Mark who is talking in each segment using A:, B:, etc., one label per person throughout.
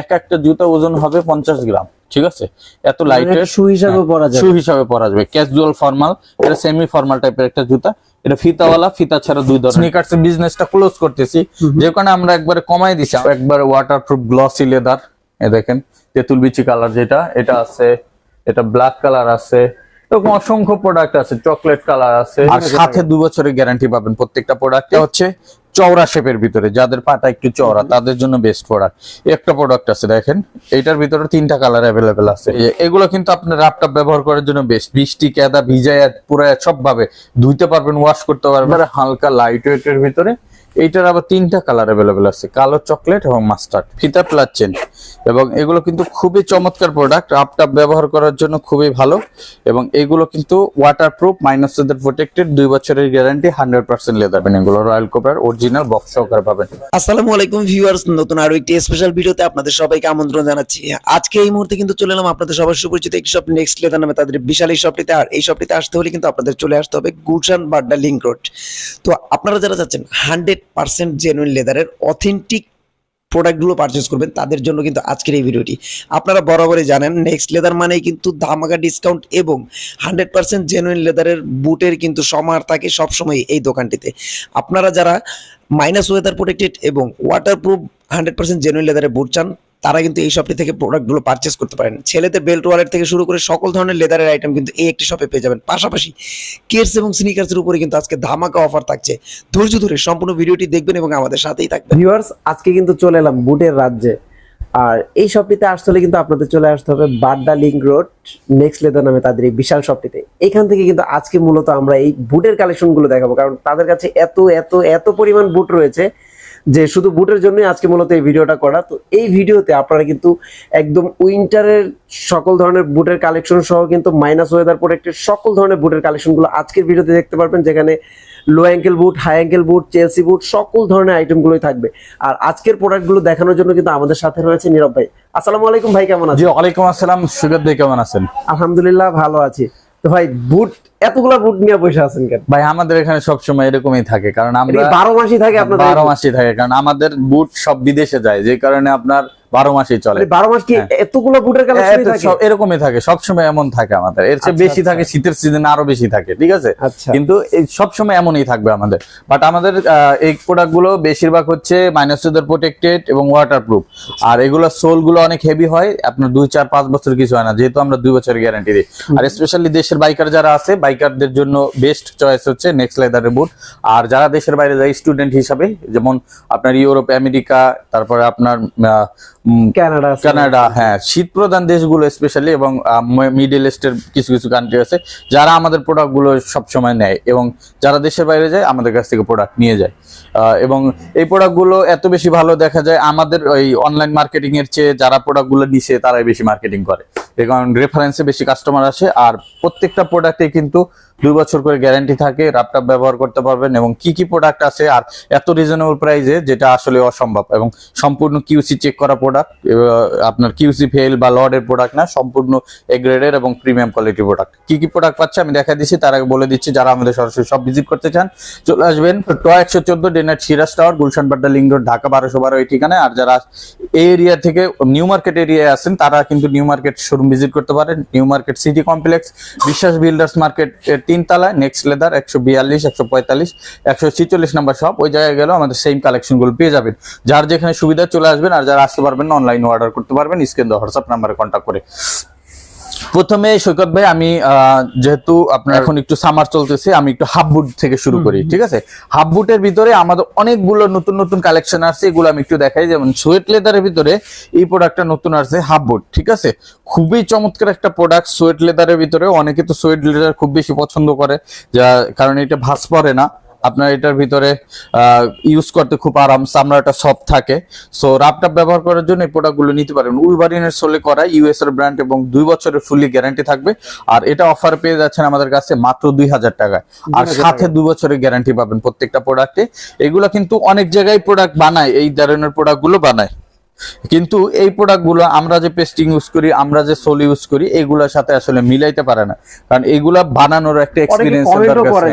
A: এক একটা জুতা ওজন হবে পঞ্চাশ গ্রাম ঠিক আছে? এত লাইট
B: মানে শু হিসাবে পরা যায়
A: শু হিসাবে পরা যাবে। ক্যাজুয়াল ফর্মাল এটা সেমি ফর্মাল টাইপের একটা জুতা। এটা ফিতাওয়ালা ফিতা ছাড়া দুই ধরনের। স্নিকার্স বিজনেসটা ক্লোজ করতেছি। যে কারণে আমরা একবারে কমাই দিছি। একবারে ওয়াটারপ্রুফ গ্লসি লেদার এ দেখেন তেঁতুল বিচি কালার যেটা এটা আছে এটা ব্ল্যাক কালার আছে এরকম অসংখ্য প্রোডাক্ট আছে চকলেট কালার আছে। আর সাথে দু বছরের গ্যারান্টি পাবেন প্রত্যেকটা প্রোডাক্টে হচ্ছে চওড়া শেপের ভিতরে যাদের পাটা একটু চওড়া তাদের জন্য বেস্ট প্রোডাক্ট একটা প্রোডাক্ট আছে দেখেন এটার ভিতরে তিনটা কালার অ্যাভেলেবেল আছে। এগুলো কিন্তু আপনার ল্যাপটপ ব্যবহার করার জন্য বেস্ট বৃষ্টি কেদা ভিজায় পুরায় সব ভাবে ধুইতে পারবেন ওয়াশ করতে পারবেন আর হালকা লাইট ওয়েটের ভিতরে। এইটার আবার তিনটা কালার অ্যাভেলেবেল আছে, কালো চকলেট এবং মাস্টার্ড ফিতা প্লাস চেন এবং এগুলো কিন্তু খুবই চমৎকার প্রোডাক্ট আপটাপ ব্যবহার করার জন্য খুবই ভালো। এবং এগুলো কিন্তু ওয়াটারপ্রুফ মাইনাস ওদের প্রোটেক্টেড দুই বছরের গ্যারান্টি হান্ড্রেড পার্সেন্ট লেদার এগুলো রয়্যাল কোপার অরিজিনাল বক্স সহকারে পাবেন।
C: আসসালামু আলাইকুম ভিউয়ার্স নতুন আরও একটি স্পেশাল ভিডিওতে আপনাদের সবাইকে আমন্ত্রণ জানাচ্ছি। আজকে এই মুহূর্তে কিন্তু চলে এলাম আপনাদের সবার সুপরিচিত একটি শপ নেক্সট লেদার নামে তাদের বিশাল এই শপটিতে আর এই শপটিতে আসতে হলে কিন্তু আপনাদের চলে আসতে হবে গুলশান বাড্ডা লিঙ্ক রোড তো আপনারা যারা চাচ্ছেন হান্ড্রেড পার্সেন্ট জেনুইন লেদারের অথেন্টিক প্রোডাক্টগুলো পারচেস করবেন, তাদের জন্য কিন্তু আজকের এই ভিডিওটি। আপনারা বরাবরই জানেন নেক্সট লেদার মানেই কিন্তু ধামাকা ডিসকাউন্ট এবং হান্ড্রেড পার্সেন্ট জেনুইন লেদারের বুটের কিন্তু সমার থাকে সবসময় এই দোকানটিতে। আপনারা যারা মাইনাস ওয়েদার প্রোটেক্টেড এবং ওয়াটারপ্রুফ হান্ড্রেড পার্সেন্ট জেনুইন লেদারের বুট চান তারা কিন্তু এই শপটি থেকে প্রোডাক্টগুলো পারচেস করতে পারেন। ছেলেদের বেল্ট ওয়ালেট থেকে শুরু করে সকল ধরনের লেদারের আইটেম কিন্তু এই একটি শপে পেয়ে যাবেন। পাশাপাশি কেটস এবং স্নিকার্সের উপরে কিন্তু আজকে ধামাকা অফার থাকছে। ধৈর্য ধরে সম্পূর্ণ ভিডিওটি দেখবেন এবং আমাদের সাথেই থাকবেন।
B: ভিউয়ার্স আজকে কিন্তু চলে এলাম বুটের রাজ্যে। আর এই শপটিতে আসতে হলে কিন্তু আপনাদের চলে আসতে হবে Badda link road Next Leather নামে তাদের এই বিশাল শপটিতে এখান থেকে কিন্তু আজকে মূলত আমরা এই বুটের কালেকশনগুলো দেখাবো। কারণ তাদের কাছে এত এত এত পরিমাণ বুট রয়েছে যে শুধু বুটের জন্যই আজকে মূলত এই ভিডিওটা করা তো এই ভিডিওতে আপনারা কিন্তু একদম উইন্টারের সকল ধরনের বুটের কালেকশন সহ কিন্তু মাইনাস ওয়েদার প্রোডাক্টের সকল ধরনের বুটের কালেকশনগুলো আজকের ভিডিওতে দেখতে পারবেন যেখানে low ankle boot high ankle boot Chelsea boot সকল ধরনের আইটেমগুলোই থাকবে। আর আজকের প্রোডাক্টগুলো দেখানোর জন্য কিন্তু আমাদের সাথে রয়েছে নীরব ভাই। আসসালামু আলাইকুম ভাই কেমন আছেন?
A: ওয়ালাইকুম আসসালাম সুগত ভাই কেমন আছেন?
B: আলহামদুলিল্লাহ ভালো আছি। তো ভাই বুট এতগুলা বুট নিয়ে বসে আছেন কেন?
A: ভাই আমাদের এখানে সবসময় এরকমই থাকে কারণ আমরা
B: কি বারো মাসই থাকে আপনাদের
A: বারো মাসই থাকে কারণ আমাদের বুট সব বিদেশে যায় যে কারণে আপনার বারো মাসই চলে।
B: মানে বারো মাস কি
A: হ্যাঁ।
B: এতগুলো বুটের কালেকশন
A: সব এরকমই থাকে সবসময় এমন থাকে আমাদের। এর চেয়ে
B: আচ্ছা,
A: বেশি
B: আচ্ছা।
A: থাকে শীতের সিজনে আরও বেশি থাকে ঠিক আছে?
B: আচ্ছা।
A: কিন্তু সবসময় এমনই থাকবে আমাদের। বাট আমাদের এই প্রোডাক্টগুলো বেশিরভাগ হচ্ছে মাইনাস ওয়েদার প্রোটেক্টেড এবং ওয়াটার প্রুফ আর এগুলো সোলগুলো অনেক হেভি হয় আপনার দুই চার পাঁচ বছর কিছু হয় না যেহেতু আমরা দুই বছরের গ্যারান্টি দিই। আর স্পেশালি দেশের বাইকার যারা আছে বাইকারদের জন্য বেস্ট চয়েস হচ্ছে নেক্সট লেদারের বুট আর যারা দেশের বাইরে যায় স্টুডেন্ট হিসাবে যেমন আপনার ইউরোপ আমেরিকা তারপরে আপনার
B: কানাডা।
A: কানাডা হ্যাঁ শীত প্রধান দেশগুলো স্পেশালি এবং মিডল ইস্টের কিছু কিছু কান্ট্রি আছে যারা আমাদের প্রোডাক্টগুলো সবসময় নেয় এবং যারা দেশের বাইরে যায় আমাদের কাছ থেকে প্রোডাক্ট নিয়ে যায় এবং এই প্রোডাক্টগুলো এত বেশি ভালো দেখা যায় আমাদের ওই অনলাইন মার্কেটিং এর চেয়ে যারা প্রোডাক্টগুলো নিছে তারাই বেশি মার্কেটিং করে কারণ রেফারেন্সে বেশি কাস্টমার আসে আর প্রত্যেকটা প্রোডাক্টে কিন্তু দুই বছর করে গ্যারান্টি থাকে ল্যাপটপ ব্যবহার করতে পারবেন এবং কি কি প্রোডাক্ট আছে আর এত রিজনেবল প্রাইসে যেটা আসলে অসম্ভব এবং সম্পূর্ণ কিউসি চেক করা প্রোডাক্ট আপনার কিউসি ফেল বা লর্ডের প্রোডাক্ট না, সম্পূর্ণ এ গ্রেডের এবং প্রিমিয়াম কোয়ালিটি প্রোডাক্ট কি কি প্রোডাক্ট পাচ্ছে আমি দেখা দিচ্ছি, তার আগে বলে দিচ্ছি যারা আমাদের সরাসরি সব ভিজিট করতে চান, চলে আসবেন ট একশো চোদ্দ ডেনার Siraj tower Gulshan Badda link road, Dhaka বারোশো বারো এই ঠিকানায়। আর যারা এই এরিয়া থেকে নিউ মার্কেট এরিয়ায় আসেন তারা কিন্তু নিউ মার্কেট শোরুম ভিজিট করতে পারেন। New market city complex Biswas builders market এর তিন তলায় নেক্সট লেদার একশো বিয়াল্লিশ, একশো পঁয়তাল্লিশ, একশো ছিচল্লিশ নাম্বার সব ওই জায়গায় গেলেও আমাদের সেম কালেকশনগুলো পেয়ে যাবেন। যার যেখানে সুবিধা চলে আসবেন আর যারা আসতে পারবেন অনলাইন অর্ডার করতে পারবেন স্ক্রিন হোয়াটসঅ্যাপ নাম্বারে কন্ট্যাক্ট করে। প্রথমে সৈকত ভাই আমি যেহেতু আপনার এখন একটু সামার চলতেছে আমি একটু হাফ বুট থেকে শুরু করি ঠিক আছে? হাফ বুটের ভিতরে আমাদের অনেকগুলো নতুন নতুন কালেকশন আসছে এগুলো আমি একটু দেখাই যেমন সোয়েট লেদারের ভিতরে এই প্রোডাক্টটা নতুন আসছে হাফ বুট ঠিক আছে? খুবই চমৎকার একটা প্রোডাক্ট সোয়েট লেদারের ভিতরে অনেকে তো সোয়েট লেদার খুব বেশি পছন্দ করে যা কারণ এটা ভাস পড়ে না। আপনার এটার ভিতরে ইউজ করতে খুব আরাম চামড়াটা সফট থাকে। সো রাপটাপ ব্যবহার করার জন্য এই প্রোডাক্টগুলো নিতে পারেন উলভারিনের সোলে করা ইউএস এর ব্র্যান্ড এবং দুই বছরের ফুলি গ্যারান্টি থাকবে। আর এটা অফার পেয়ে যাচ্ছেন আমাদের কাছে মাত্র দুই হাজার টাকায়। আর সাথে দুই বছরের গ্যারান্টি পাবেন প্রত্যেকটা প্রোডাক্টে এগুলো কিন্তু অনেক জায়গায় প্রোডাক্ট বানায় এই ধরনের প্রোডাক্টগুলো বানায়। কিন্তু এই প্রোডাক্টগুলো আমরা যে পেস্টিং ইউজ করি আমরা যে সোল ইউজ করি এগুলোর সাথে আসলে মিলাইতে পারে না। কারণ এগুলা বানানোর একটা এক্সপিরিয়েন্স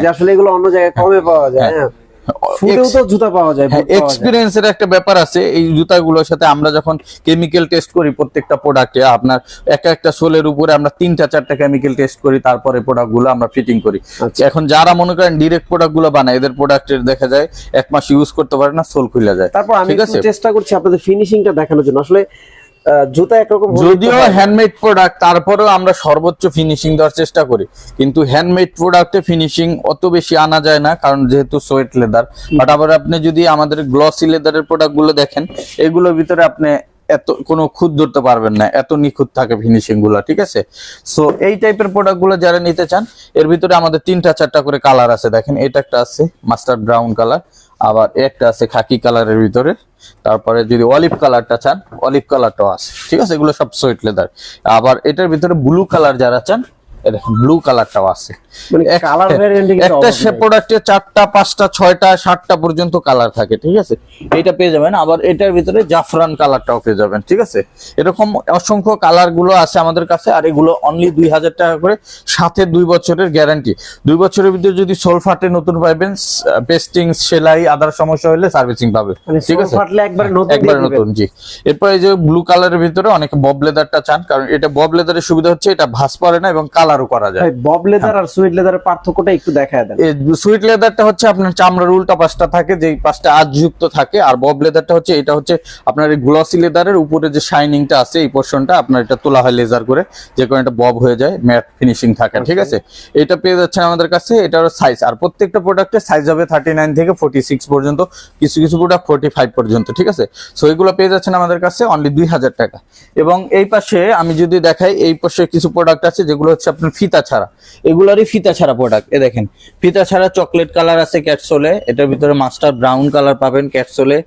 B: আসলে এগুলো অন্য জায়গায় কমে পাওয়া যায় হ্যাঁ। ফুটেও তো জুতা পাওয়া যায়
A: হ্যাঁ। এক্সপিরিয়েন্সের একটা ব্যাপার আছে এই জুতাগুলোর সাথে আমরা যখন কেমিক্যাল টেস্ট করি প্রত্যেকটা প্রোডাক্টে আপনার একটা একটা সোলের উপরে আমরা তিনটা চারটা কেমিক্যাল টেস্ট করি তারপরে প্রোডাক্টগুলো আমরা ফিটিং করি
B: আচ্ছা।
A: এখন যারা মনে করেন ডিরেক্ট প্রোডাক্টগুলো বানায় এদের প্রোডাক্টের দেখা যায় এক মাস ইউজ করতে পারে না সোল খুলে যায়
B: তারপর আমি চেষ্টা করছি আপনাদের ফিনিশিংটা দেখানোর জন্য আসলে জুতা একরকম
A: যদিও হ্যান্ডমেড প্রোডাক্ট তারপরেও আমরা সর্বোচ্চ ফিনিশিং দেওয়ার চেষ্টা করি। কিন্তু হ্যান্ডমেড প্রোডাক্টে ফিনিশিং অত বেশি আনা যায় না কারণ যেহেতু সোয়েট লেদার বাট আবার আপনি যদি আমাদের গ্লসি লেদারের প্রোডাক্টগুলো দেখেন এগুলোর ভিতরে আপনি এত কোনো খুদ ধরতে পারবেন না এত নিখুঁত থাকে ফিনিশিংগুলো ঠিক আছে? সো এই টাইপের প্রোডাক্টগুলো যারা নিতে চান এর ভিতরে আমাদের তিনটা চারটা করে কালার আছে। দেখেন এটা একটা আছে মাস্টার্ড ব্রাউন কালার আবার একটা আছে খাকি কালারের ভিতরে। তারপরে যদি অলিভ কালারটা চান, অলিভ কালারটাও আছে। ঠিক আছে? এগুলো সব সোয়েট লেদার। আবার এটার ভিতরে ব্লু কালার যারা চান দেখেন, ব্লু কালারটাও আছে।
B: মানে
A: এক-
B: কালার ভ্যারিয়েন্টে কিন্তু
A: একটা
B: অভাব
A: সে
B: নেই।
A: প্রোডাক্টে চারটা পাঁচটা ছয়টা সাতটা পর্যন্ত কালার থাকে ঠিক আছে? এটা পেয়ে যাবেন। আবার এটার ভিতরে জাফরান কালারটাও পেয়ে যাবেন ঠিক আছে? এরকম অসংখ্য কালারগুলো আছে আমাদের কাছে আর এগুলো অনলি দুই হাজার টাকা করে সাথে দুই বছরের গ্যারান্টি দুই বছরের ভিতরে যদি সোল ফাটে নতুন পেস্টিং সেলাই আদার সমস্যা হলে সার্ভিসিং পাবে
B: মানে
A: ঠিক আছে?
B: নতুন
A: একবার নতুন জি। এরপর যে ব্লু কালারের ভিতরে অনেকে বব লেদারটা চান কারণ এটা বব লেদারের সুবিধা হচ্ছে এটা ভাস পড়ে না এবং কালারও করা যায়।
B: বব লেদার আর সুইট লেদারের পার্থক্যটা একটু দেখায় দেন।
A: সুইট লেদারটা হচ্ছে আপনার চামড়ার উল্টা পাশটা থাকে যে পাশটা আজযুক্ত থাকে আর বব লেদারটা হচ্ছে এটা হচ্ছে আপনার এই গ্লসি লেদারের উপরে যে শাইনিংটা আছে এই পোর্শনটা আপনার এটা তোলা হয় লেজার করে যে কোনো একটা বব হয়ে যায় ম্যাট ফিনিশিং থাকে ঠিক আছে? এটা পেয়ে যাচ্ছেন আমাদের কাছে এটার সাইজ আর প্রত্যেকটা প্রোডাক্টের সাইজ হবে থার্টি নাইন থেকে ফোর্টি সিক্স পর্যন্ত কিছু কিছু প্রোডাক্ট ফোর্টি ফাইভ পর্যন্ত ঠিক আছে? সো এগুলো পেয়ে যাচ্ছেন আমাদের কাছে অনলি দুই হাজার টাকা। এবং এই পাশে আমি যদি দেখাই এই পাশে কিছু প্রোডাক্ট আছে যেগুলো হচ্ছে আপনার ফিতা ছাড়া। এগুলোরই ফিতা ছাড়া প্রোডাক্ট এ দেখেন ফিতা ছাড়া চকলেট কালার আছে ক্যাটসোলে এটার ভিতরে মাস্টার ব্রাউন কালার পাবেন ক্যাটসোলে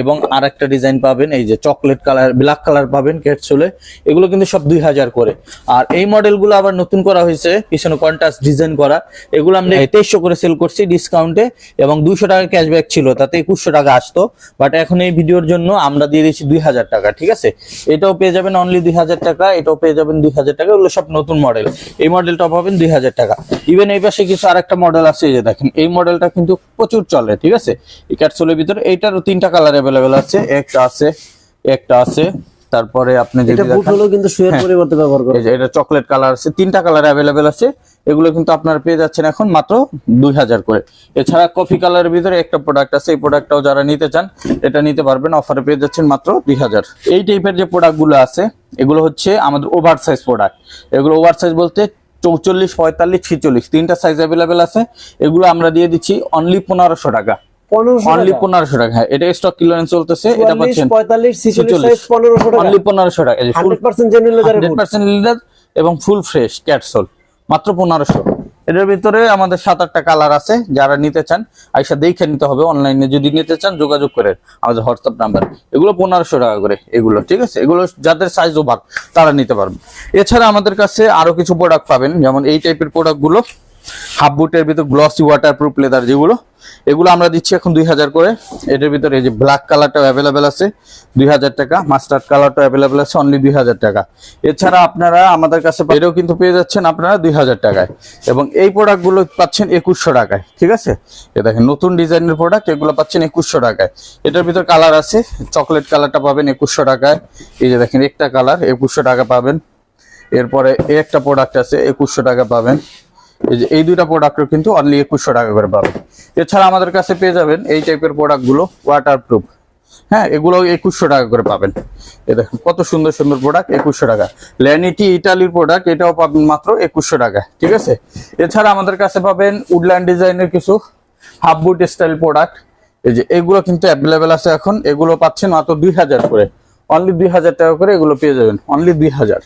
A: এবং আর একটা ডিজাইন পাবেন এই যে চকলেট কালার ব্ল্যাক কালার পাবেন ক্যাটসোলে এগুলো কিন্তু সব দুই হাজার করে। আর এই মডেলগুলো আবার নতুন করা হয়েছে পিছনে কন্ট্রাস্ট ডিজাইন করা এগুলো আমরা তেইশশো করে সেল করছি ডিসকাউন্টে এবং দুশো টাকা ক্যাশব্যাক ছিল তাতে একুশশো টাকা আসতো বাট এখন এই ভিডিওর জন্য আমরা দিয়ে দিচ্ছি দুই হাজার টাকা ঠিক আছে? এটাও পেয়ে যাবেন অনলি দুই হাজার টাকা এটাও পেয়ে যাবেন দুই হাজার টাকা এগুলো সব নতুন মডেল এই মডেলটা পাবেন দুই হাজার টাকা। ইভেন এই পাশে কিছু আরেকটা মডেল আছে এই যে দেখেন এই মডেলটা কিন্তু প্রচুর চলে ঠিক আছে? এই ক্যাটসোলের ভিতরে এইটারও তিনটা কালার অ্যাভেলেবেল আছে একটা আছে একটা আছে তারপরে আপনি যদি
B: এটা বুট
A: দেখেন
B: কিন্তু শুয়ের
A: হ্যাঁ।
B: পরিবর্তে ব্যবহার
A: এটা চকলেট কালার আছে তিনটা কালার অ্যাভেলেবেল আছে এগুলো কিন্তু আপনারা পেয়ে যাচ্ছেন এখন মাত্র দুই হাজার করে। এছাড়া কফি কালারের ভিতরে একটা প্রোডাক্ট আছে এই প্রোডাক্টটাও যারা নিতে চান এটা নিতে পারবেন অফারে পেয়ে যাচ্ছেন মাত্র দুই হাজার। এই টাইপের যে প্রোডাক্টগুলো আছে এগুলো হচ্ছে আমাদের ওভার সাইজ প্রোডাক্ট এগুলো ওভার সাইজ বলতে চৌচল্লিশ পঁয়তাল্লিশ ছিচল্লিশ তিনটা সাইজ অ্যাভেলেবেল আছে। এগুলো আমরা দিয়ে দিচ্ছি অনলি পনেরোশো টাকা। অনলি পনেরোশো টাকা হ্যাঁ এটা স্টক ক্লিয়ারেন্স চলতেছে এটা পাচ্ছেন
B: পঁয়তাল্লিশ ছিচল্লিশ
A: 46
B: সাইজ পনেরোশো টাকা।
A: অনলি পনেরোশো টাকা ফুল
B: হান্ড্রেড পার্সেন্ট জেনুইন লেদারের
A: হান্ড্রেড পার্সেন্ট লিডার এবং ফুল ফ্রেশ ক্যাটসোল মাত্র পনেরোশো। এটার ভিতরে আমাদের সাত আটটা কালার আছে, যারা নিতে চান, আইসা দেখে নিতে হবে অনলাইনে যদি নিতে চান, যোগাযোগ করে আমাদের হোয়াটসঅ্যাপ নাম্বার এগুলো পনেরোশো টাকা করে, এগুলো, ঠিক আছে? এগুলো যাদের সাইজ ওভার তারা নিতে পারবে। এছাড়া আমাদের কাছে আরও কিছু প্রোডাক্ট পাবেন, যেমন এই টাইপের প্রোডাক্টগুলো। হাফ বুটের ভিতর গ্লসি ওয়াটার প্রুফ লেদার যেগুলো, এগুলো আমরা দিচ্ছি এখন দুই হাজার করে। এটার ভিতরে এই যে ব্ল্যাক কালারটাও অ্যাভেলেবেল আছে, দুই হাজার টাকা। মাস্টার্ড কালারটাও অ্যাভেলেবেল আছে অনলি দুই হাজার টাকা। এছাড়া আপনারা আমাদের কাছে এটাও কিন্তু পেয়ে যাচ্ছেন আপনারা দুই হাজার টাকায়। এবং এই প্রোডাক্টগুলো পাচ্ছেন একুশশো টাকায়, ঠিক আছে? এ দেখেন, নতুন ডিজাইনের প্রোডাক্ট এগুলো পাচ্ছেন একুশশো টাকায়। এটার ভিতর কালার আছে চকলেট কালারটা পাবেন একুশশো টাকায়। এই যে দেখেন, একটা কালার একুশশো টাকা পাবেন। এরপরে একটা প্রোডাক্ট আছে, একুশশো টাকা পাবেন। এই দুইটা প্রোডাক্টও কিন্তু অনলি একুশশো টাকা করে পাবেন এছাড়া আমাদের কাছে পেয়ে যাবেন এই টাইপের প্রোডাক্টগুলো ওয়াটার প্রুফ হ্যাঁ এগুলো একুশশো টাকা করে পাবেন। এ দেখুন, কত সুন্দর সুন্দর প্রোডাক্ট একুশশো টাকা। ল্যানিটি ইটালির প্রোডাক্ট এটাও পাবেন মাত্র একুশশো টাকা ঠিক আছে? এছাড়া আমাদের কাছে পাবেন উডল্যান্ড ডিজাইনের কিছু হাফ বুট স্টাইল প্রোডাক্ট এই যে, এগুলো কিন্তু অ্যাভেলেবেল আছে এখন, এগুলো পাচ্ছেন মাত্র দুই হাজার করে। অনলি দুই হাজার টাকা করে এগুলো পেয়ে যাবেন। অনলি দুই হাজার।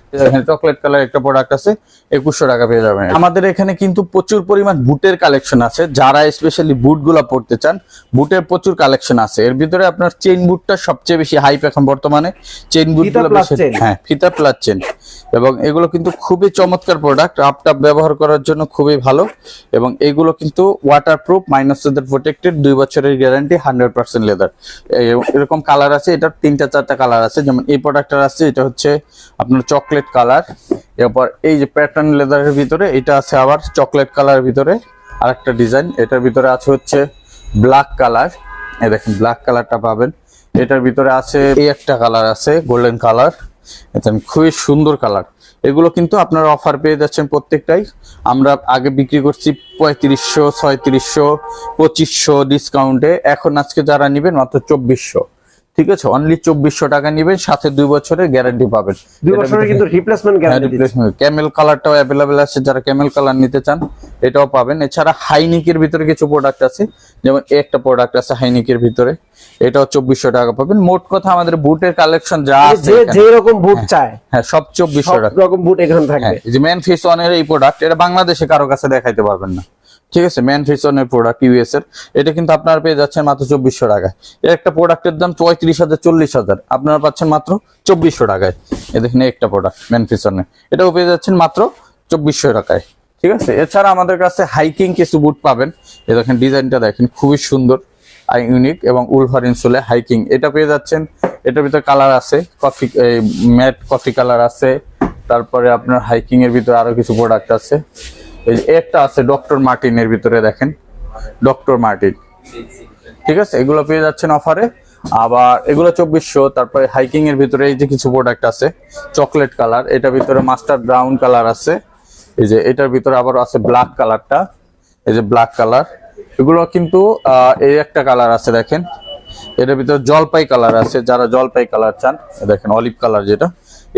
A: চকলেট কালার একটা প্রোডাক্ট আছে একুশশো টাকা পেয়ে যাবেন। আমাদের এখানে কিন্তু প্রচুর পরিমাণ বুটের কালেকশন আছে। যারা স্পেশালি বুটগুলো পড়তে চান বুটের প্রচুর কালেকশন আছে। এর ভিতরে আপনার চেইন বুটটা সবচেয়ে বেশি হাইপ এখন বর্তমানে। চেইন বুটগুলো। হ্যাঁ ফিতা প্লাস চেন এবং এগুলো কিন্তু খুবই চমৎকার প্রোডাক্ট আপটাপ ব্যবহার করার জন্য খুবই ভালো। এবং এগুলো কিন্তু water proof minus leather protected দুই বছরের গ্যারান্টি হান্ড্রেড পার্সেন্ট লেদার এরকম কালার আছে এটার তিনটা চারটা কালার আছে। যেমন এই প্রোডাক্টটার আছে, এটা হচ্ছে আপনার চকলেট কালার এরপর এই যে প্যাটার্ন লেদারের ভিতরে, এটা আছে আবার চকলেট কালারের ভিতরে আরেকটা ডিজাইন এটার ভিতরে আছে হচ্ছে ব্ল্যাক কালার এই দেখেন ব্ল্যাক কালারটা পাবেন। এটার ভিতরে আছে এই একটা কালার আছে গোল্ডেন কালার দেখেন, খুবই সুন্দর কালার এগুলো কিন্তু আপনারা অফার পেয়ে যাচ্ছেন প্রত্যেকটাই। আমরা আগে বিক্রি করছি পঁয়ত্রিশশো, ছয়ত্রিশশো, পঁচিশশো ডিসকাউন্টে এখন আজকে যারা নেবেন, মাত্র চব্বিশশো। ঠিক আছে? অনলি চব্বিশশো টাকা নেবেন সাথে দুই বছরের গ্যারান্টি পাবেন।
B: দুই
A: এটার
B: বছরের কিন্তু রিপ্লেসমেন্ট গ্যারান্টি
A: ক্যামেল কালারটাও অ্যাভেলেবেল আছে যারা ক্যামেল কালার নিতে চান এটাও পাবেন। এছাড়া হাইনিকের ভিতরে কিছু প্রোডাক্ট আছে যেমন একটা প্রোডাক্ট আছে হাইনিকের ভিতরে এটাও চব্বিশশো টাকা পাবেন। মোট কথা আমাদের বুটের কালেকশন যা আছে
B: যে রকম বুট চায়
A: হ্যাঁ সব চব্বিশশো টাকা।
B: রকম বুট এখানে থাকবে।
A: হ্যাঁ যে ম্যান ফিস ওয়ানের এই প্রোডাক্ট এটা বাংলাদেশে কারও কাছে দেখাইতে পারবেন না। ঠিক আছে ম্যান ফিস ওয়ানের প্রোডাক্ট ইউএস এর এটা কিন্তু আপনারা পেয়ে যাচ্ছেন মাত্র চব্বিশশো টাকায়। এর একটা প্রোডাক্টের দাম পঁয়ত্রিশ হাজার চল্লিশ হাজার আপনারা পাচ্ছেন মাত্র চব্বিশশো টাকায়। এ দেখেন একটা প্রোডাক্ট ম্যান ফিস ওয়ানের এটাও পেয়ে যাচ্ছেন মাত্র চব্বিশশো টাকায়। ঠিক আছে, এছাড়া আমাদের কাছে হাইকিং কিছু বুট পাবেন। এ দেখেন, ডিজাইনটা দেখেন, খুবই সুন্দর আর ইউনিক এবং উলভার সোলে হাইকিং এটা পেয়ে যাচ্ছেন, এটার ভিতরে কালার আছে কফি এই ম্যাট কফি কালার আছে। তারপরে আপনার হাইকিং এর ভিতরে আরও কিছু প্রোডাক্ট আছে। এই একটা আছে ডক্টর মার্টিনের ভিতরে দেখেন। Doctor Martin. ঠিক আছে? এগুলো পেয়ে যাচ্ছেন অফারে। আবার এগুলো চব্বিশশো, তারপরে হাইকিং এর ভিতরে এই যে কিছু প্রোডাক্ট আছে চকলেট কালার এটার ভিতরে মাস্টার ব্রাউন কালার আছে। এই যে এটার ভিতরে আবার আছে ব্ল্যাক কালারটা এই যে ব্ল্যাক কালার এগুলো কিন্তু এই একটা কালার আছে দেখেন। এটার ভিতরে জলপাই কালার আছে, যারা জলপাই কালার চান, দেখেন অলিভ কালার যেটা।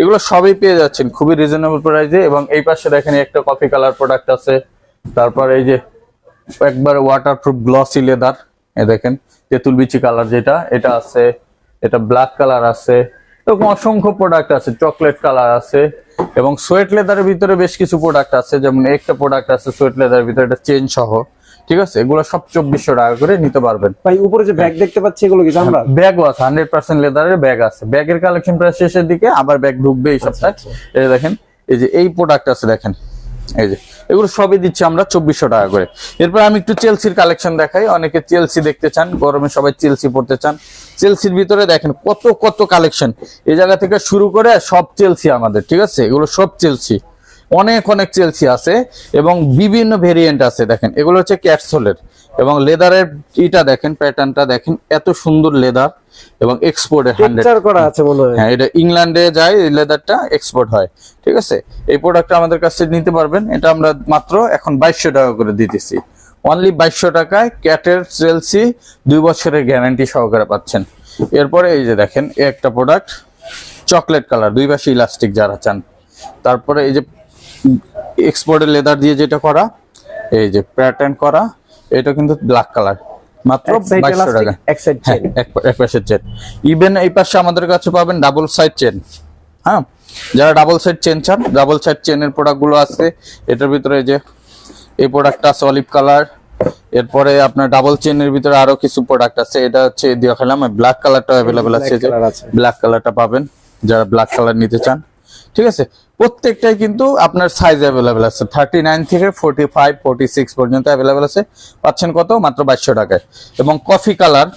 A: এগুলো সবই পেয়ে যাচ্ছেন খুবই রিজনেবল প্রাইসে এবং এই পাশে দেখেন একটা কফি কালার প্রোডাক্ট আছে। তারপর এই যে একবার ওয়াটারপ্রুফ গ্লসি লেদার এ দেখেন তেঁতুল বিচি কালার যেটা, এটা আছে, এটা ব্ল্যাক কালার আছে, এরকম অসংখ্য প্রোডাক্ট আছে চকলেট কালার আছে, এবং সোয়েট লেদারের ভিতরে বেশ কিছু প্রোডাক্ট আছে, যেমন একটা প্রোডাক্ট আছে সোয়েট লেদারের ভিতরে, এটা চেন সহ। ঠিক আছে? এগুলো সব চব্বিশশো টাকা করে নিতে পারবেন।
B: ভাই উপরে যে ব্যাগ দেখতে পাচ্ছি এগুলো কি জানলা
A: ব্যাগও আছে হান্ড্রেড পার্সেন্ট লেদারের ব্যাগ আছে। ব্যাগের কালেকশন প্রায় শেষের দিকে আবার ব্যাগ ঢুকবে এই সপ্তাহে। এই যে দেখেন এই যে এই প্রোডাক্ট আছে দেখেন। এই যে এগুলো সবই দিচ্ছি আমরা চব্বিশশো টাকা করে। এরপর আমি একটু চেলসির কালেকশন দেখাই। অনেকে চেলসি দেখতে চান গরমে সবাই চেলসি পড়তে চান। চেলসির ভিতরে দেখেন কত কত কালেকশন এই জায়গা থেকে শুরু করে সব চেলসি আমাদের ঠিক আছে? এগুলো সব চেলসি অনেক অনেক চেলসি আছে এবং বিভিন্ন ভেরিয়েন্ট আছে দেখেন। এগুলো হচ্ছে ক্যাটসোলের এবং লেদারের ইটা দেখেন প্যাটার্নটা দেখেন এত সুন্দর লেদার এবং এক্সপোর্টের হান্ড্রেড
B: করা আছে মনে হয়।
A: হ্যাঁ এটা ইংল্যান্ডে যায় এই লেদারটা এক্সপোর্ট হয় ঠিক আছে? এই প্রোডাক্টটা আমাদের কাছে নিতে পারবেন এটা আমরা মাত্র এখন বাইশশো টাকা করে দিতেছি। অনলি বাইশশো টাকায় ক্যাটের চেলসি দুই বছরের গ্যারান্টি সহকারে পাচ্ছেন। এরপরে এই যে দেখেন এই একটা প্রোডাক্ট চকলেট কালার দুই পাশে ইলাস্টিক যারা চান। তারপরে এই যে এক্সপোর্টের লেদার দিয়ে যেটা করা এই যে প্যাটার্ন করা এটা কিন্তু ব্ল্যাক কালার মাত্র বাইশশো টাকা।
B: এক
A: হ্যাঁ এক পাশের চেন ইভেন এই পাশে আমাদের কাছে পাবেন ডাবল সাইড চেন হ্যাঁ যারা ডাবল সাইড চেন চান ডাবল সাইড চেনের প্রোডাক্টগুলো আছে এটার ভিতরে এই যে এই প্রোডাক্টটা আছে অলিভ কালার এরপরে আপনার ডাবল চেনের ভিতরে আরও কিছু প্রোডাক্ট আছে এটা হচ্ছে দিয়ে খেলাম ব্ল্যাক কালারটা অ্যাভেলেবেল আছে। ব্ল্যাক কালারটা পাবেন যারা ব্ল্যাক কালার নিতে চান। ঠিক আছে? প্রত্যেকটাই কিন্তু আপনার সাইজ অ্যাভেলেবেল আছে। থার্টি নাইন থেকে ফোর্টি ফাইভ ফোর্টি সিক্স পর্যন্ত অ্যাভেলেবেল আছে। পাচ্ছেন কত? মাত্র বাইশশো টাকায়। এবং কফি কালার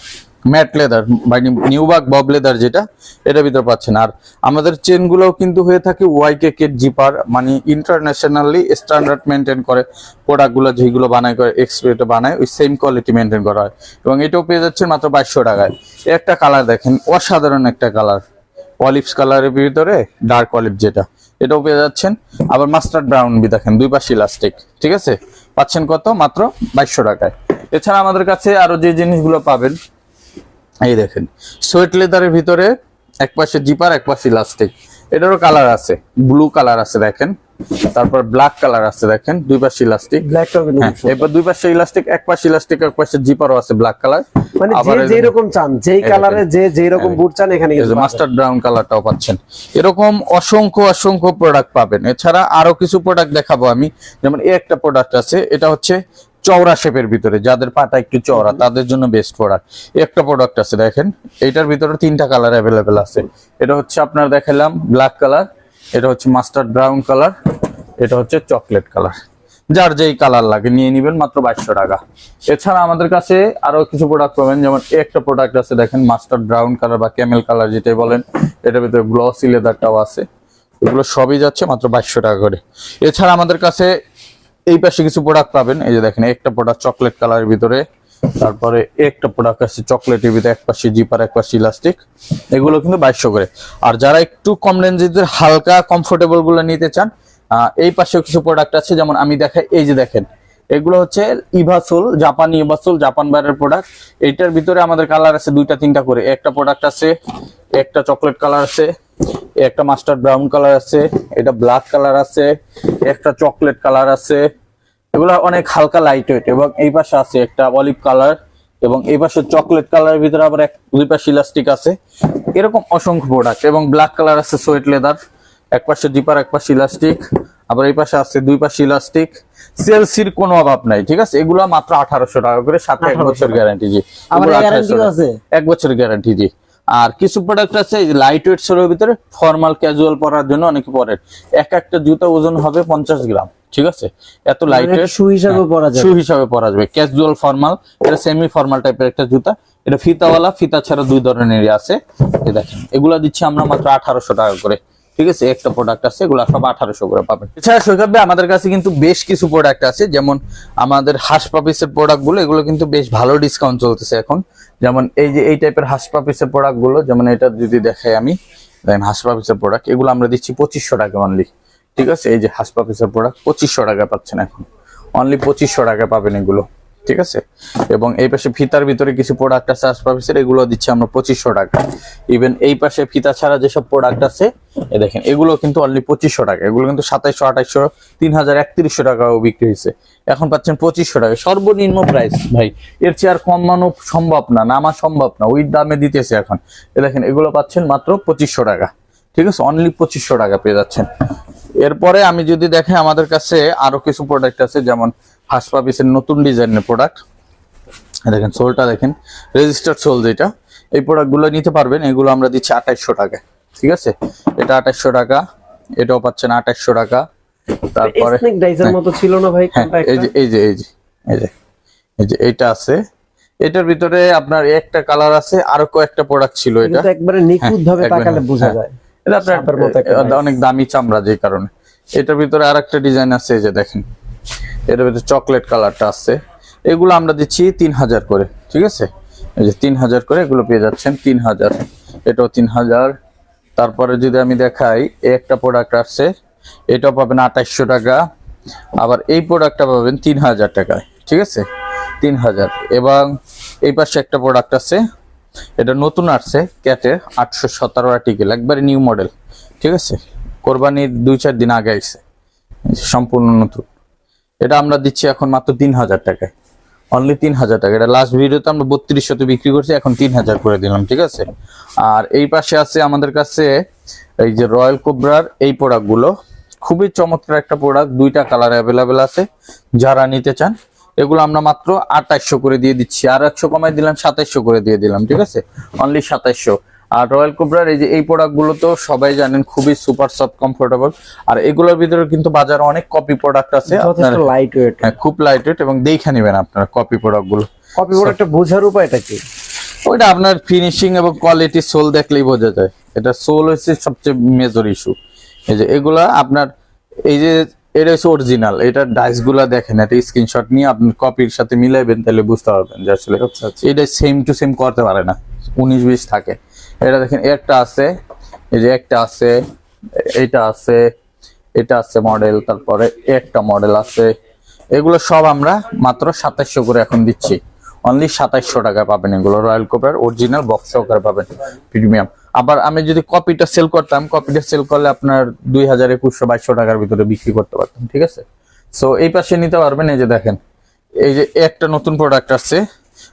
A: ম্যাট লেদার বা নিউবাক বব লেদার যেটা, এটার ভিতরে পাচ্ছেন। আর আমাদের চেনগুলোও কিন্তু হয়ে থাকে ওয়াইকে কেট জিপার মানে ইন্টারন্যাশনালি স্ট্যান্ডার্ড মেনটেন করে প্রোডাক্টগুলো যেগুলো বানায় করে এক্সপ্রেটে বানায়, ওই সেম কোয়ালিটি মেনটেন করা হয়। এবং এটাও পেয়ে যাচ্ছেন মাত্র বাইশশো টাকায়। একটা কালার দেখেন, অসাধারণ একটা কালার অলিভস কালারের ভিতরে ডার্ক অলিভ যেটা, এটাও পেয়ে যাচ্ছেন। আবার মাস্টার্ড ব্রাউন বি দেখেন, দুই পাশে ইলাস্টিক ঠিক আছে? পাচ্ছেন কত? মাত্র বাইশশো টাকায়। এছাড়া আমাদের কাছে আরও যে জিনিসগুলো পাবেন, এই দেখেন সোয়েট লেদারের ভিতরে এক পাশে জিপার এক পাশে ইলাস্টিক এটারও কালার আছে ব্লু কালার আছে, দেখেন। তারপর ব্ল্যাক কালার আছে দেখেন দুই পাশে ইলাস্টিক হ্যাঁ
B: খুব
A: এবার দুই পাশে ইলাস্টিক এক পাশে ইলাস্টিক এক পাশে জিপারও আছে ব্ল্যাক কালার
B: মানে যে যেই রকম চান যেই কালারে যে যেই রকম বুট চান এখানে কিন্তু।
A: মাস্টার ব্রাউন কালারটাও পাচ্ছেন। এরকম অসংখ্য অসংখ্য প্রোডাক্ট পাবেন। এছাড়া আরও কিছু প্রোডাক্ট দেখাবো আমি। যেমন এই একটা প্রোডাক্ট আছে এটা হচ্ছে চওড়া শেপের ভিতরে। যাদের পাটা একটু চওড়া তাদের জন্য বেস্ট প্রোডাক্ট একটা প্রোডাক্ট আছে দেখেন। এটার ভিতরে তিনটা কালার অ্যাভেলেবেল আছে। এটা হচ্ছে আপনার দেখালাম ব্ল্যাক কালার এটা হচ্ছে মাস্টার্ড ব্রাউন কালার, এটা হচ্ছে চকলেট কালার। যার যেই কালার লাগে, নিয়ে নিবেন মাত্র বাইশশো টাকা। এছাড়া আমাদের কাছে আরও কিছু প্রোডাক্ট পাবেন, যেমন একটা প্রোডাক্ট আছে, দেখেন মাস্টার ব্রাউন কালার বা ক্যামেল কালার যেটাই বলেন, এটার ভিতরে গ্লসি লেদারটাও আছে। এগুলো সবই যাচ্ছে মাত্র বাইশশো টাকা করে। এছাড়া আমাদের কাছে এই পাশে কিছু প্রোডাক্ট পাবেন, এই যে দেখেন একটা প্রোডাক্ট চকলেট কালারের ভিতরে। তারপরে একটা প্রোডাক্ট আছে চকলেট টিভিতে এক পাশে জিপার এক পাশে ইলাস্টিক এগুলো কিন্তু বাইশশো করে। আর যারা একটু কম রেঞ্জের হালকা কমফোর্টেবলগুলো নিতে চান এই পাশেও কিছু প্রোডাক্ট আছে, যেমন আমি দেখাই, এই যে দেখেন, এগুলো হচ্ছে ইভাসোল জাপানি ইভাসোল জাপান বাইরের প্রোডাক্ট এইটার ভিতরে আমাদের কালার আছে দুইটা, তিনটা করে। একটা প্রোডাক্ট আছে, একটা চকলেট কালার আছে, একটা মাস্টার্ড ব্রাউন কালার আছে, এটা ব্ল্যাক কালার আছে, একটা চকলেট কালার আছে এগুলো অনেক হালকা লাইট ওয়েট এবং এই পাশে আছে একটা অলিভ কালার এবং এই পাশে চকলেট কালারের ভিতরে আবার এক দুই পাশে ইলাস্টিক আছে। এরকম অসংখ্য প্রোডাক্ট এবং ব্ল্যাক কালার আছে সোয়েট লেদার এক পাশে জিপার এক পাশে ইলাস্টিক আবার এই পাশে আছে দুই পাশে ইলাস্টিক সেলসির কোনো অভাব নাই ঠিক আছে? এগুলো মাত্র আঠারোশো টাকা করে সাথে এক
B: 1800
A: বছর গ্যারান্টি জি।
B: আবার
A: এগুলো
B: গ্যারান্টিও
A: 1800
B: আছে?
A: এক বছরের গ্যারান্টি জি। আর কিছু প্রোডাক্ট আছে লাইট ওয়েট এর ভিতরে ফর্মাল ক্যাজুয়াল পরার জন্য অনেকে পরে এক একটা জুতা ওজন হবে পঞ্চাশ গ্রাম। ঠিক আছে? এত লাইট ওয়েট
B: শু হিসাবে পরা যায়
A: শু হিসাবে পরা যাবে। ক্যাজুয়াল ফর্মাল এটা সেমি ফর্মাল টাইপের একটা জুতা। এটা ফিতাওয়ালা ফিতা ছাড়া দুই ধরনেরই আছে। এই দেখেন এগুলা দিচ্ছি আমরা মাত্র আঠারোশো টাকা করে। ঠিক আছে? একটা প্রোডাক্ট আছে এগুলো সব আঠারোশো করে পাবেন। এছাড়া সৈকত আমাদের কাছে কিন্তু বেশ কিছু প্রোডাক্ট আছে। যেমন আমাদের হাঁস পাপিসের প্রোডাক্টগুলো এগুলো কিন্তু বেশ ভালো ডিসকাউন্ট চলতেছে এখন। যেমন এই যে এই টাইপের হাঁস পাপিসের প্রোডাক্টগুলো যেমন এটা যদি দেখাই আমি দেখেন হাঁস পাপিসের প্রোডাক্ট এগুলো আমরা দিচ্ছি পঁচিশশো টাকা অনলি ঠিক আছে? এই যে হাঁস পাপিসের প্রোডাক্ট পঁচিশশো টাকা পাচ্ছেন এখন। অনলি পঁচিশশো টাকা পাবেন এগুলো, ঠিক আছে? এবং এই পাশে ফিতার ভিতরে কিছু প্রোডাক্ট আছে আশপাশের এগুলো দিচ্ছি আমরা পঁচিশশো টাকা। ইভেন এই পাশে ফিতা ছাড়া যেসব প্রোডাক্ট আছে, এ দেখেন, এগুলো কিন্তু অনলি পঁচিশশো টাকা। এগুলো কিন্তু সাতাইশশো, আঠাইশশো, তিন হাজার, একত্রিশশো টাকাও বিক্রি হয়েছে। এখন পাচ্ছেন পঁচিশশো টাকা। সর্বনিম্ন প্রাইস ভাই, এর চেয়ে আর কমানো সম্ভব না, নামা সম্ভব না, ওই দামে দিতেছে এখন। এ দেখেন, এগুলো পাচ্ছেন মাত্র পঁচিশশো টাকা, ঠিক আছে? অনলি পঁচিশশো টাকা পেয়ে যাচ্ছেন। এরপরে আমি যদি দেখে আমাদের কাছে আরও কিছু প্রোডাক্ট আছে যেমন হাসপা পিসের নতুন ডিজাইনের প্রোডাক্ট দেখেন সোলটা দেখেন রেজিস্টার্ড সোল যেটা। এই প্রোডাক্টগুলো নিতে পারবেন এগুলো আমরা দিচ্ছি আঠাইশশো টাকা। ঠিক আছে? এটা আঠাইশশো টাকা এটাও পাচ্ছেন আঠাইশশো টাকা। তারপরে
B: মতো ছিল না ভাই
A: হ্যাঁ এই যে এই যে এই যে এই যে এই যে এইটা আছে। এটার ভিতরে আপনার একটা কালার আছে আরও কয়েকটা প্রোডাক্ট ছিল এটা।
B: একবারে নিখুঁত ভাবে
A: হ্যাঁ,
B: তাকালে বোঝা
A: হ্যাঁ।
B: যায়।
A: এটা আপনার অনেক দামি চামড়া যে কারণে। এটার ভিতরে আর একটা ডিজাইন আছে এই যে দেখেন। এটার ভিতরে চকলেট কালারটা আছে। এগুলো আমরা দিচ্ছি তিন হাজার করে ঠিক আছে? এই যে তিন হাজার করে এগুলো পেয়ে যাচ্ছেন তিন হাজার। এটাও তিন হাজার। তারপরে যদি আমি দেখাই একটা প্রোডাক্ট আসছে এটাও পাবেন আঠাইশশো টাকা। আবার এই প্রোডাক্টটা পাবেন তিন হাজার টাকায় ঠিক আছে? তিন হাজার। এবং এই পাশে একটা প্রোডাক্ট আছে এটা নতুন আসছে ক্যাটের আটশো সতেরো আর্টিকেল একবারে নিউ মডেল ঠিক আছে? কোরবানির দুই চার দিন আগে আইছে সম্পূর্ণ নতুন। এটা আমরা দিচ্ছি এখন মাত্র তিন হাজার টাকায় অনলি তিন হাজার টাকা। এটা লাস্ট ভিডিওতে আমরা বত্রিশশোতে বিক্রি করছি, এখন তিন হাজার করে দিলাম, ঠিক আছে? আর এই পাশে আছে আমাদের কাছে এই যে রয়্যাল কোবরার এই প্রোডাক্টগুলো খুবই চমৎকার একটা প্রোডাক্ট দুইটা কালার অ্যাভেলেবেল আছে, যারা নিতে চান এগুলো আমরা মাত্র আঠাইশশো করে দিয়ে দিচ্ছি। আর একশো কমাই দিলাম সাতাইশশো করে দিয়ে দিলাম ঠিক আছে? অনলি সাতাইশশো। আর রয়্যাল কোবরার এই যে এই প্রোডাক্টগুলো তো সবাই জানেন খুবই সুপার সফট কমফোর্টেবল আর এগুলোর ভিতরে কিন্তু বাজারে অনেক কপি প্রোডাক্ট আছে।
B: লাইট ওয়েট
A: হ্যাঁ, খুব লাইট ওয়েট এবং দেখে নেবেন আপনারা কপি প্রোডাক্টগুলো
B: কপি প্রোডাক্টটা বোঝার উপায়টা কি?
A: ওইটা আপনার ফিনিশিং এবং কোয়ালিটি সোল দেখলেই বোঝা যায়। এটা সোল হচ্ছে সবচেয়ে মেজর ইস্যু এই যে এগুলা আপনার এই যে এটা হচ্ছে অরিজিনাল এটা ডাইসগুলা দেখেন এটা স্ক্রিনশট নিয়ে আপনি কপির সাথে মিলাইবেন তাহলে বুঝতে পারবেন যে আসলে
B: আচ্ছা, আচ্ছা।
A: এটা সেম টু সেম করতে পারে না। উনিশ বিশ থাকে। এটা দেখেন একটা আছে এই যে একটা আছে এটা আছে এটা আছে মডেল তারপরে একটা মডেল আছে। এগুলো সব আমরা মাত্র সাতাইশশো করে এখন দিচ্ছি। অনলি সাতাইশশো টাকা পাবেন এগুলো। রয়্যাল কোপার অরিজিনাল বক্স সহকারে পাবেন। প্রিমিয়াম আবার আমি যদি কপিটা সেল করতাম কপিটা সেল করলে আপনার দুই হাজার একুশশো বাইশশো টাকার ভিতরে বিক্রি করতে পারতাম ঠিক আছে? সো এই পাশে নিতে পারবেন এই যে দেখেন এই যে একটা নতুন প্রোডাক্ট আসছে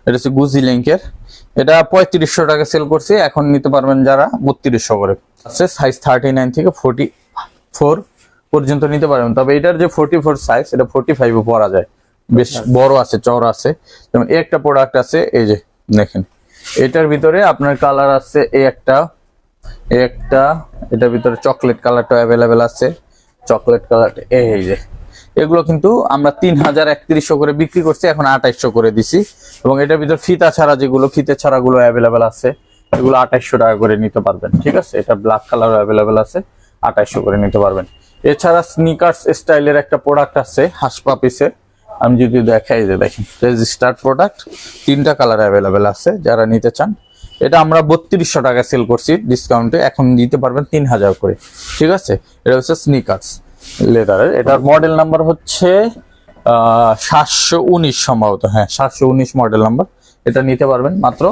A: এটা হচ্ছে গুজি লিঙ্কের এটা পঁয়ত্রিশশো টাকা সেল করছে এখন নিতে পারবেন যারা বত্রিশশো করে। আছে সাইজ থার্টি নাইন থেকে ফোর্টি ফোর পর্যন্ত নিতে পারবেন। তবে এটার যে ফোর্টি ফোর সাইজ এটা ফোর্টি ফাইভে পরা যায়। বেশ বড় আছে চওড়া আছে। যেমন একটা প্রোডাক্ট আছে এই যে দেখেন। এটার ভিতরে আপনার কালার আছে এই একটা এই একটা, এটার ভিতরে চকলেট কালারটা অ্যাভেলেবেল আছে। চকলেট কালার এই যে। এগুলো কিন্তু আমরা তিন হাজার একত্রিশশো করে বিক্রি করছি, এখন আঠাইশশো করে দিছি। এবং এটার ভিতর ফিতা ছাড়া যেগুলো, ফিতে ছাড়া গুলো অ্যাভেলেবেল আছে, এগুলো আঠাইশশো টাকা করে নিতে পারবেন, ঠিক আছে? এটা ব্ল্যাক কালার অ্যাভেলেবেল আছে, আঠাইশশো করে নিতে পারবেন। এছাড়া স্নিকার্স স্টাইলের একটা প্রোডাক্ট আছে হাসপা পিসের আমি যদি দেখাই যে দেখেন রেজিস্টার্ড প্রোডাক্ট তিনটা কালার অ্যাভেলেবেল আছে, যারা নিতে চান। এটা আমরা বত্রিশশো টাকা সেল করছি ডিসকাউন্টে এখন দিতে পারবেন তিন হাজার করে। ঠিক আছে? এটা হচ্ছে স্নিকার্স লেদারের এটার মডেল নাম্বার হচ্ছে সাতশো উনিশ সম্ভবত। হ্যাঁ সাতশো উনিশ মডেল নাম্বার এটা নিতে পারবেন মাত্র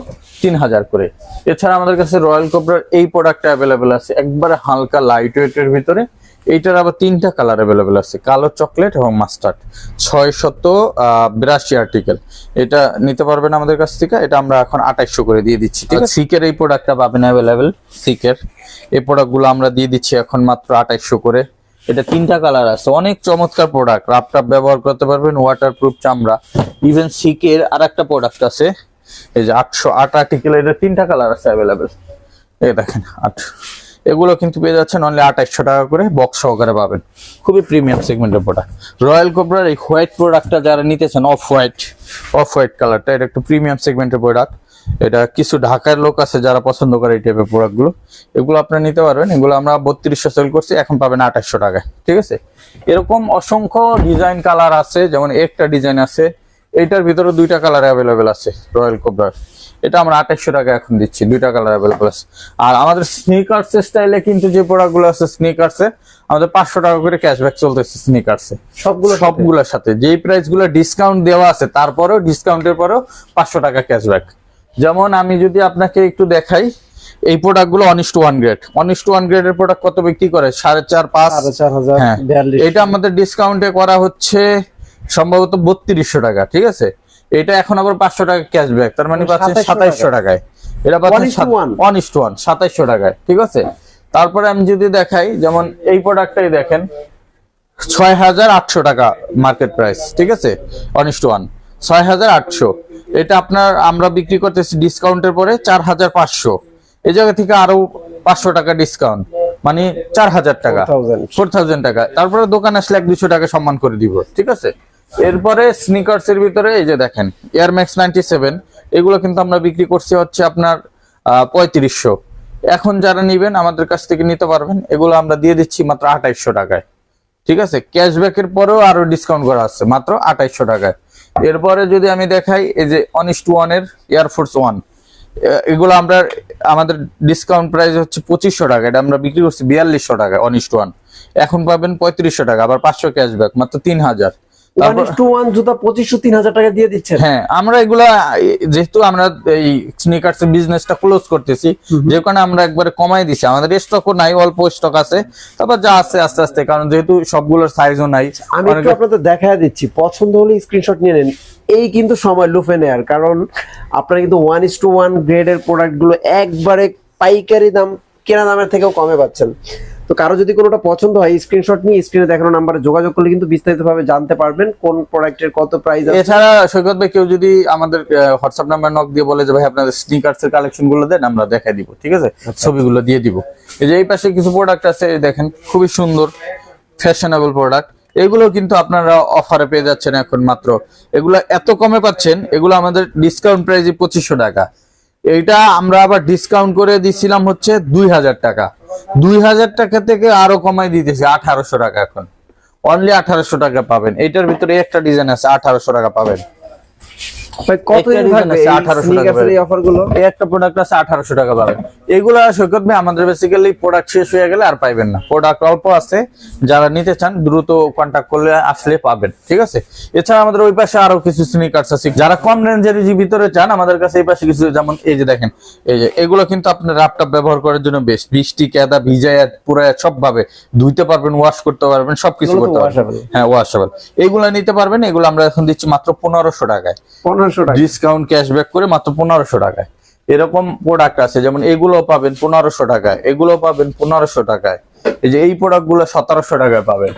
A: তিন হাজার করে। এছাড়া আমাদের কাছে রয়্যাল কোবরার এই প্রোডাক্টটা অ্যাভেলেবেল আছে, একবারে হালকা লাইট ওয়েটের ভিতরে। এইটার আবার তিনটা কালার অ্যাভেলেবেল আছে, কালো চকলেট এবং মাস্টার্ড ছয় শত বিরাশি আর্টিকেল এটা নিতে পারবেন আমাদের কাছ থেকে, এটা আমরা এখন আঠাইশশো করে দিয়ে দিচ্ছি, ঠিক আছে? সিকের এই প্রোডাক্টটা পাবেন অ্যাভেলেবেল সিকের এই প্রোডাক্টগুলো আমরা দিয়ে দিচ্ছি এখন মাত্র আঠাইশশো করে। এটা তিনটা কালার আছে, অনেক চমৎকার প্রোডাক্ট রাপটাপ ব্যবহার করতে পারবেন ওয়াটারপ্রুফ চামড়া। ইভেন সিকের আর একটা প্রোডাক্ট আছে, এই যে আটশো আট আর্টিকেল এটা তিনটা কালার আছে অ্যাভেলেবেল এই দেখেন, আট এগুলো কিন্তু পেয়ে যাচ্ছেন অনলি আঠাইশশো টাকা করে বক্স সহকারে পাবেন। খুবই প্রিমিয়াম সেগমেন্টের প্রোডাক্ট রয়্যাল কোবরার এই হোয়াইট প্রোডাক্টটা যারা নিতেছেন অফ হোয়াইট অফ হোয়াইট কালারটা এটা একটু প্রিমিয়াম সেগমেন্টের প্রোডাক্ট এটা কিছু ঢাকার লোক আছে যারা পছন্দ করে এই টাইপের প্রোডাক্টগুলো এগুলো আপনারা নিতে পারবেন। এগুলো আমরা বত্রিশশো সেল করছি, এখন পাবেন আঠাশশো টাকায়। ঠিক আছে? এরকম অসংখ্য ডিজাইন কালার আছে, যেমন একটা ডিজাইন আছে এইটার ভিতরে দুইটা কালার অ্যাভেলেবেল আছে রয়্যাল কোবরার এটা আমরা আঠাশশো টাকা এখন দিচ্ছি দুইটা কালার অ্যাভেলেবল আছে। আর আমাদের স্নিকার্স স্টাইলে কিন্তু যে প্রোডাক্টগুলো আছে স্নিকার্সে আমাদের পাঁচশো টাকা করে ক্যাশব্যাক চলতেছে স্নিকার্সে
B: সবগুলো
A: সবগুলোর সাথে? যেই প্রাইসগুলো ডিসকাউন্ট দেওয়া আছে তারপরেও ডিসকাউন্টের পরেও পাঁচশো টাকা ক্যাশব্যাক যেমন আমি যদি আপনাকে একটু দেখাই এই প্রোডাক্টগুলো one is to one grade one is to one গ্রেডের প্রোডাক্ট কত বিক্রি করে? সাড়ে চার পাঁচ?
B: সাড়ে চার হাজার
A: হ্যাঁ। এটা আমাদের ডিসকাউন্টে করা হচ্ছে সম্ভবত বত্রিশশো টাকা ঠিক আছে? এটা এখন আবার পাঁচশো টাকা ক্যাশব্যাক তার মানে পাচ্ছে
B: 2700
A: সাতাইশশো টাকায়। এটা পাচ্ছে
B: One is to one.
A: One is to one সাতাইশশো টাকায় ঠিক আছে? তারপরে আমি যদি দেখাই যেমন এই প্রোডাক্টটাই দেখেন ছয় হাজার আটশো টাকা মার্কেট প্রাইস ঠিক আছে? ওয়ান ইস টু ওয়ান ছয় হাজার আটশো। এটা আপনার আমরা বিক্রি করতেছি ডিসকাউন্টের পরে চার হাজার পাঁচশো। এই জায়গা থেকে আরও পাঁচশো টাকা ডিসকাউন্ট মানে চার হাজার টাকা ফোর থাউজেন্ড টাকা। তারপরে দোকান আসলে এক দুশো টাকা সম্মান করে দিব ঠিক আছে? এরপরে স্নিকার্স এর ভিতরে এই যে দেখেন এয়ার ম্যাক্স নাইনটি সেভেন এগুলো কিন্তু আমরা বিক্রি করছি হচ্ছে আপনার পঁয়ত্রিশশো। এখন যারা নিবেন, আমাদের কাছ থেকে নিতে পারবেন। এগুলো আমরা দিয়ে দিচ্ছি মাত্র আঠাইশশো টাকায়। ঠিক আছে? ক্যাশব্যাকের পরেও আরও ডিসকাউন্ট করা আছে, মাত্র আঠাইশশো টাকায়। এরপরে যদি আমি দেখাই, এই যে অনিস টু ওয়ানের এয়ারফোর্স ওয়ান এগুলো আমরা, আমাদের ডিসকাউন্ট প্রাইস হচ্ছে পঁচিশশো টাকা। এটা আমরা বিক্রি করছি বিয়াল্লিশশো টাকা অনিস টু ওয়ান এখন পাবেন পঁয়ত্রিশশো টাকা, আবার পাঁচশো ক্যাশব্যাক মাত্র তিন হাজার।
B: জুতা পঁচিশশো তিন হাজার টাকা দিয়ে দিচ্ছেন।
A: হ্যাঁ আমরা এগুলা যেহেতু আমরা এই স্নিকার্স বিজনেসটা ক্লোজ করতেছি যে কারণে আমরা একবারে কমাই দিছি। আমাদের স্টকও নাই অল্প স্টক আছে। তারপর যা আছে আস্তে আস্তে কারণ যেহেতু সবগুলোর সাইজও নাই
B: আমি আপনাদের দেখা দিচ্ছি। পছন্দ হলে স্ক্রিনশট নিয়ে নেন। এই কিন্তু সময় লুফে নেয়ার কারণ আপনারা কিন্তু ওয়ান ইস টু ওয়ান গ্রেডের প্রোডাক্টগুলো একবারে পাইকারি দাম কেনা দামের থেকেও কমে পাচ্ছেন। তো কারও যদি কোনোটা পছন্দ হয় স্ক্রিনশট নিয়ে স্ক্রিনে দেখানো নাম্বারে যোগাযোগ করলে কিন্তু বিস্তারিতভাবে জানতে পারবেন কোন প্রোডাক্টের কত প্রাইস আছে।
A: এছাড়া সৈকত ভাই কেউ যদি আমাদের হোয়াটসঅ্যাপ নাম্বার নক দিয়ে বলে যে ভাই আপনাদের স্নিকার্স এর কালেকশনগুলো দেন আমরা দেখাই দিব ঠিক আছে? ছবিগুলো দিয়ে দিব। এই যে এই পাশে কিছু প্রোডাক্ট আছে দেখেন খুবই সুন্দর ফ্যাশনেবল প্রোডাক্ট এগুলো কিন্তু আপনারা অফারে পেয়ে যাচ্ছেন এখন মাত্র। এগুলো এত কমে পাচ্ছেন এগুলো আমাদের ডিসকাউন্ট প্রাইস পঁচিশশো টাকা। এইটা আমরা আবার ডিসকাউন্ট করে দিছিলাম হচ্ছে দুই হাজার টাকা। দুই হাজার টাকা থেকে আরও কমাই দিতেছি, আঠারোশো টাকা এখন। অনলি আঠারোশো টাকা পাবেন। এটার ভিতরে একটা ডিজাইন আছে, আঠারোশো টাকা পাবেন।
B: কতদিন
A: একটা
B: থাকবে
A: 1800 টাকা
B: এই অফারগুলো
A: এই একটা প্রোডাক্ট আছে আঠারোশো টাকা পাবেন এগুলো সৈকত ভাই আমাদের বেসিক্যালি প্রোডাক্ট শেষ হয়ে গেলে আর পাইবেন না। প্রোডাক্ট অল্প আছে যারা নিতে চান দ্রুত করলে আসলে পাবেন ঠিক আছে? এছাড়া আমাদের ওই পাশে আরও কিছু স্নিকার্স আছে। যারা কম রেঞ্জের ভিতরে চান আমাদের কাছে এই পাশে কিছু যেমন এই যে দেখেন এই যে এগুলো কিন্তু আপনার ল্যাপটপ ব্যবহার করার জন্য বেশ বৃষ্টি কেদা ভিজায় পুরায় সব ভাবে ধুইতে পারবেন ওয়াশ করতে পারবেন সবকিছু করতে পারবেন। হ্যাঁ ওয়াশেবল এগুলো নিতে পারবেন এগুলো আমরা এখন দিচ্ছি মাত্র পনেরোশো টাকায়।
B: পনেরোশো টাকা।
A: ডিসকাউন্ট ক্যাশব্যাক করে মাত্র পনেরোশো টাকায়। এরকম প্রোডাক্ট আছে যেমন এগুলো পাবেন পনেরোশো টাকায়। এগুলো পাবেন পনেরোশো টাকায়। এই যে এই প্রোডাক্টগুলো সতেরোশো টাকায় পাবেন।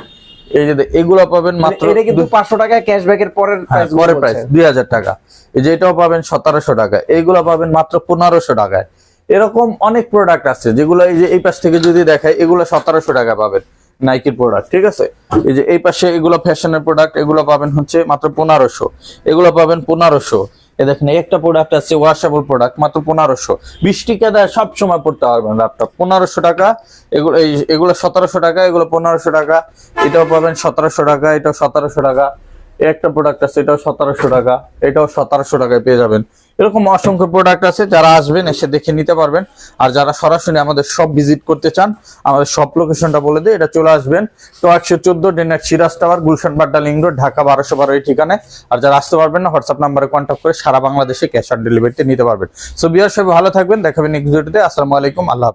A: এই যে এগুলো পাবেন মাত্র
B: মানে এটা কিন্তু পাঁচশো টাকা ক্যাশব্যাকের পরের
A: হ্যাঁ,
B: price
A: পরে প্রাইস
B: বলছে।
A: দুই হাজার টাকা। এই যে এটাও পাবেন সতেরোশো টাকা এইগুলো পাবেন মাত্র পনেরোশো টাকায়। এরকম অনেক প্রোডাক্ট আছে যেগুলো এই যে এই পাশ থেকে যদি দেখায় এগুলো সতেরোশো টাকা পাবেন। নাইকির প্রোডাক্ট ঠিক আছে? এই যে এই পাশে এগুলো ফ্যাশনের প্রোডাক্ট এগুলো পাবেন হচ্ছে মাত্র পনেরোশো। এগুলো পাবেন পনেরোশো। এ দেখেন একটা প্রোডাক্ট আছে ওয়াশেবল প্রোডাক্ট মাত্র পনেরোশো। বৃষ্টি কেদায় সব সময় পড়তে পারবেন ল্যাপটপ পনেরোশো টাকা, এগুলো, এই এগুলো সতেরোশো টাকা, এগুলো পনেরোশো টাকা, এটাও পাবেন সতেরোশো টাকা, এটাও সতেরোশো টাকা। একটা প্রোডাক্ট আছে, এটাও সতেরোশো টাকা, এটাও সতেরোশো টাকায় পেয়ে যাবেন। এরকম অসংখ্য প্রোডাক্ট আছে, যারা আসবেন এসে দেখে নিতে পারবেন। আর যারা সরাসরি আমাদের সব ভিজিট করতে চান, আমাদের সব লোকেশনটা বলে দিই, এটা চলে আসবেন তো একশো চোদ্দ ডেনার Siraj tower Gulshan Badda link road Dhaka বারোশো বারো এই ঠিকানায়। আর যারা আসতে পারবেন না হোয়াটসঅ্যাপ নাম্বারে কন্ট্যাক্ট করে সারা বাংলাদেশে ক্যাশ অন ডেলিভারিতে নিতে পারবেন। সো বিহার সবাই ভালো থাকবেন, দেখাবেন নেক্সট ভিডিওতে আসসালামু আলাইকুম, আল্লাহ।